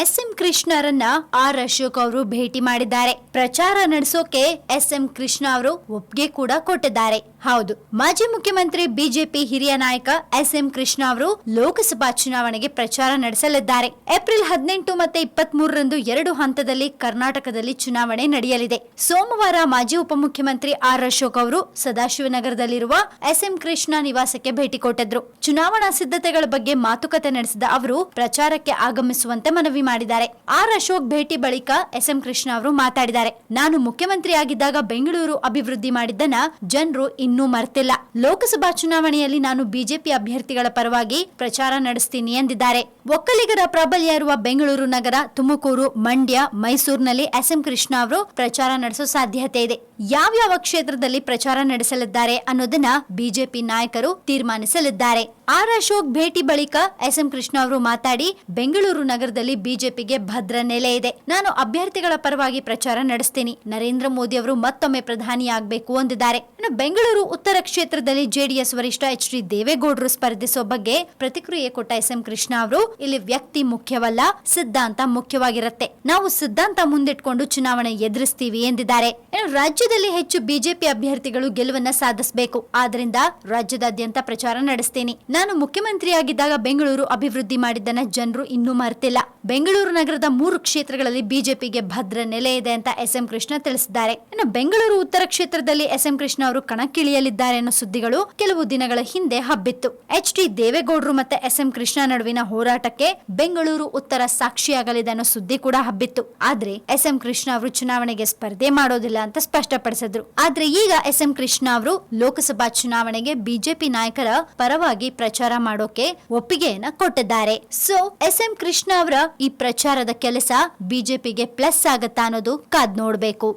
S M ಕೃಷ್ಣರನ್ನ R Ashok ಅವರು ಭೇಟಿ ಮಾಡಿದ್ದಾರೆ. ಪ್ರಚಾರ ನಡೆಸೋಕೆ ಎಸ್ ಎಂ ಕೃಷ್ಣ ಅವರು ಒಪ್ಪಿಗೆ ಕೂಡ ಕೊಟ್ಟಿದ್ದಾರೆ. ಹೌದು, ಮಾಜಿ ಮುಖ್ಯಮಂತ್ರಿ ಬಿಜೆಪಿ ಹಿರಿಯ ನಾಯಕ ಎಸ್ ಎಂ ಕೃಷ್ಣ ಅವರು ಲೋಕಸಭಾ ಚುನಾವಣೆಗೆ ಪ್ರಚಾರ ನಡೆಸಲಿದ್ದಾರೆ. ಏಪ್ರಿಲ್ ಹದಿನೆಂಟು ಮತ್ತೆ ಇಪ್ಪತ್ತ್ ಮೂರರಂದು ಎರಡು ಹಂತದಲ್ಲಿ ಕರ್ನಾಟಕದಲ್ಲಿ ಚುನಾವಣೆ ನಡೆಯಲಿದೆ. ಸೋಮವಾರ ಮಾಜಿ ಉಪಮುಖ್ಯಮಂತ್ರಿ ಆರ್ ಅಶೋಕ್ ಅವರು ಸದಾಶಿವನಗರದಲ್ಲಿರುವ ಎಸ್ ಎಂ ಕೃಷ್ಣ ನಿವಾಸಕ್ಕೆ ಭೇಟಿ ಕೊಟ್ಟಿದ್ರು. ಚುನಾವಣಾ ಸಿದ್ಧತೆಗಳ ಬಗ್ಗೆ ಮಾತುಕತೆ ನಡೆಸಿದ ಅವರು, ಪ್ರಚಾರಕ್ಕೆ ಆಗಮಿಸುವಂತೆ ಮನವಿ ಮಾಡಿದ್ದಾರೆ. ಆರ್ ಅಶೋಕ್ ಭೇಟಿ ಬಳಿಕ ಎಸ್ ಎಂ ಕೃಷ್ಣ ಅವರು ಮಾತಾಡಿದ್ದಾರೆ. ನಾನು ಮುಖ್ಯಮಂತ್ರಿ ಆಗಿದ್ದಾಗ ಬೆಂಗಳೂರು ಅಭಿವೃದ್ಧಿ ಮಾಡಿದ್ದನ್ನ ಜನರು ಇನ್ನೂ ಮರೆತಿಲ್ಲ. ಲೋಕಸಭಾ ಚುನಾವಣೆಯಲ್ಲಿ ನಾನು ಬಿಜೆಪಿ ಅಭ್ಯರ್ಥಿಗಳ ಪರವಾಗಿ ಪ್ರಚಾರ ನಡೆಸ್ತೀನಿ ಎಂದಿದ್ದಾರೆ. ಒಕ್ಕಲಿಗರ ಪ್ರಾಬಲ್ಯ ಇರುವ ಬೆಂಗಳೂರು ನಗರ, ತುಮಕೂರು, ಮಂಡ್ಯ, ಮೈಸೂರಿನಲ್ಲಿ ಎಸ್ ಎಂ ಕೃಷ್ಣ ಅವರು ಪ್ರಚಾರ ನಡೆಸೋ ಸಾಧ್ಯತೆ ಇದೆ. ಯಾವ್ಯಾವ ಕ್ಷೇತ್ರದಲ್ಲಿ ಪ್ರಚಾರ ನಡೆಸಲಿದ್ದಾರೆ ಅನ್ನೋದನ್ನ ಬಿಜೆಪಿ ನಾಯಕರು ತೀರ್ಮಾನಿಸಲಿದ್ದಾರೆ. ಆರ್ ಅಶೋಕ್ ಭೇಟಿ ಬಳಿಕ ಎಸ್ ಎಂ ಕೃಷ್ಣ ಅವರು ಮಾತಾಡಿ, ಬೆಂಗಳೂರು ನಗರದಲ್ಲಿ ಬಿಜೆಪಿಗೆ ಭದ್ರ ನೆಲೆ ಇದೆ. ನಾನು ಅಭ್ಯರ್ಥಿಗಳ ಪರವಾಗಿ ಪ್ರಚಾರ ನಡೆಸ್ತೀನಿ. ನರೇಂದ್ರ ಮೋದಿ ಅವರು ಮತ್ತೊಮ್ಮೆ ಪ್ರಧಾನಿಯಾಗಬೇಕು ಎಂದಿದ್ದಾರೆ ಇನ್ನು ಬೆಂಗಳೂರು ಉತ್ತರ ಕ್ಷೇತ್ರದಲ್ಲಿ ಜೆಡಿಎಸ್ ವರಿಷ್ಠ ಎಚ್ ಡಿ ದೇವೇಗೌಡರು ಸ್ಪರ್ಧಿಸೋ ಬಗ್ಗೆ ಪ್ರತಿಕ್ರಿಯೆ ಕೊಟ್ಟ ಎಸ್ ಎಂ ಕೃಷ್ಣ ಅವರು, ಇಲ್ಲಿ ವ್ಯಕ್ತಿ ಮುಖ್ಯವಲ್ಲ, ಸಿದ್ಧಾಂತ ಮುಖ್ಯವಾಗಿರುತ್ತೆ. ನಾವು ಸಿದ್ಧಾಂತ ಮುಂದಿಟ್ಕೊಂಡು ಚುನಾವಣೆ ಎದುರಿಸ್ತೀವಿ ಎಂದಿದ್ದಾರೆ. ರಾಜ್ಯದಲ್ಲಿ ಹೆಚ್ಚು ಬಿಜೆಪಿ ಅಭ್ಯರ್ಥಿಗಳು ಗೆಲುವನ್ನ ಸಾಧಿಸಬೇಕು. ಆದ್ರಿಂದ ರಾಜ್ಯದಾದ್ಯಂತ ಪ್ರಚಾರ ನಡೆಸ್ತೀನಿ. ನಾನು ಮುಖ್ಯಮಂತ್ರಿಯಾಗಿದ್ದಾಗ ಬೆಂಗಳೂರು ಅಭಿವೃದ್ಧಿ ಮಾಡಿದ್ದನ್ನ ಜನರು ಇನ್ನೂ ಮರೆತಿಲ್ಲ. ಬೆಂಗಳೂರು ನಗರದ ಮೂರು ಕ್ಷೇತ್ರಗಳಲ್ಲಿ ಬಿಜೆಪಿಗೆ ಭದ್ರ ನೆಲೆ ಇದೆ ಅಂತ ಎಸ್ ಎಂ ಕೃಷ್ಣ ತಿಳಿಸಿದ್ದಾರೆ. ಇನ್ನು ಬೆಂಗಳೂರು ಉತ್ತರ ಕ್ಷೇತ್ರದಲ್ಲಿ ಎಸ್ ಎಂ ಕೃಷ್ಣ ಅವರು ಕಣಕ್ಕಿಳಿಯಲಿದ್ದಾರೆ ಅನ್ನೋ ಸುದ್ದಿಗಳು ಕೆಲವು ದಿನಗಳ ಹಿಂದೆ ಹಬ್ಬಿತ್ತು. ಎಚ್ ಡಿ ದೇವೇಗೌಡರು ಮತ್ತೆ ಎಸ್ ಎಂ ಕೃಷ್ಣ ನಡುವಿನ ಹೋರಾಟಕ್ಕೆ ಬೆಂಗಳೂರು ಉತ್ತರ ಸಾಕ್ಷಿಯಾಗಲಿದೆ ಅನ್ನೋ ಸುದ್ದಿ ಕೂಡ ಹಬ್ಬಿತ್ತು. ಆದ್ರೆ ಎಸ್ ಎಂ ಕೃಷ್ಣ ಅವರು ಚುನಾವಣೆಗೆ ಸ್ಪರ್ಧೆ ಮಾಡೋದಿಲ್ಲ ಅಂತ ಸ್ಪಷ್ಟಪಡಿಸಿದ್ರು. ಆದ್ರೆ ಈಗ ಎಸ್ ಎಂ ಕೃಷ್ಣ ಅವರು ಲೋಕಸಭಾ ಚುನಾವಣೆಗೆ ಬಿಜೆಪಿ ನಾಯಕರ ಪರವಾಗಿ ಪ್ರಚಾರ ಮಾಡೋಕೆ ಒಪ್ಪಿಗೆಯನ್ನ ಕೊಟ್ಟಿದ್ದಾರೆ. ಸೊ ಎಸ್ ಎಂ ಕೃಷ್ಣ ಅವರ ಈ ಪ್ರಚಾರದ ಕೆಲಸ ಬಿಜೆಪಿಗೆ ಪ್ಲಸ್ ಆಗತ್ತಾ ಅನ್ನೋದು ಕಾದ್ ನೋಡ್ಬೇಕು.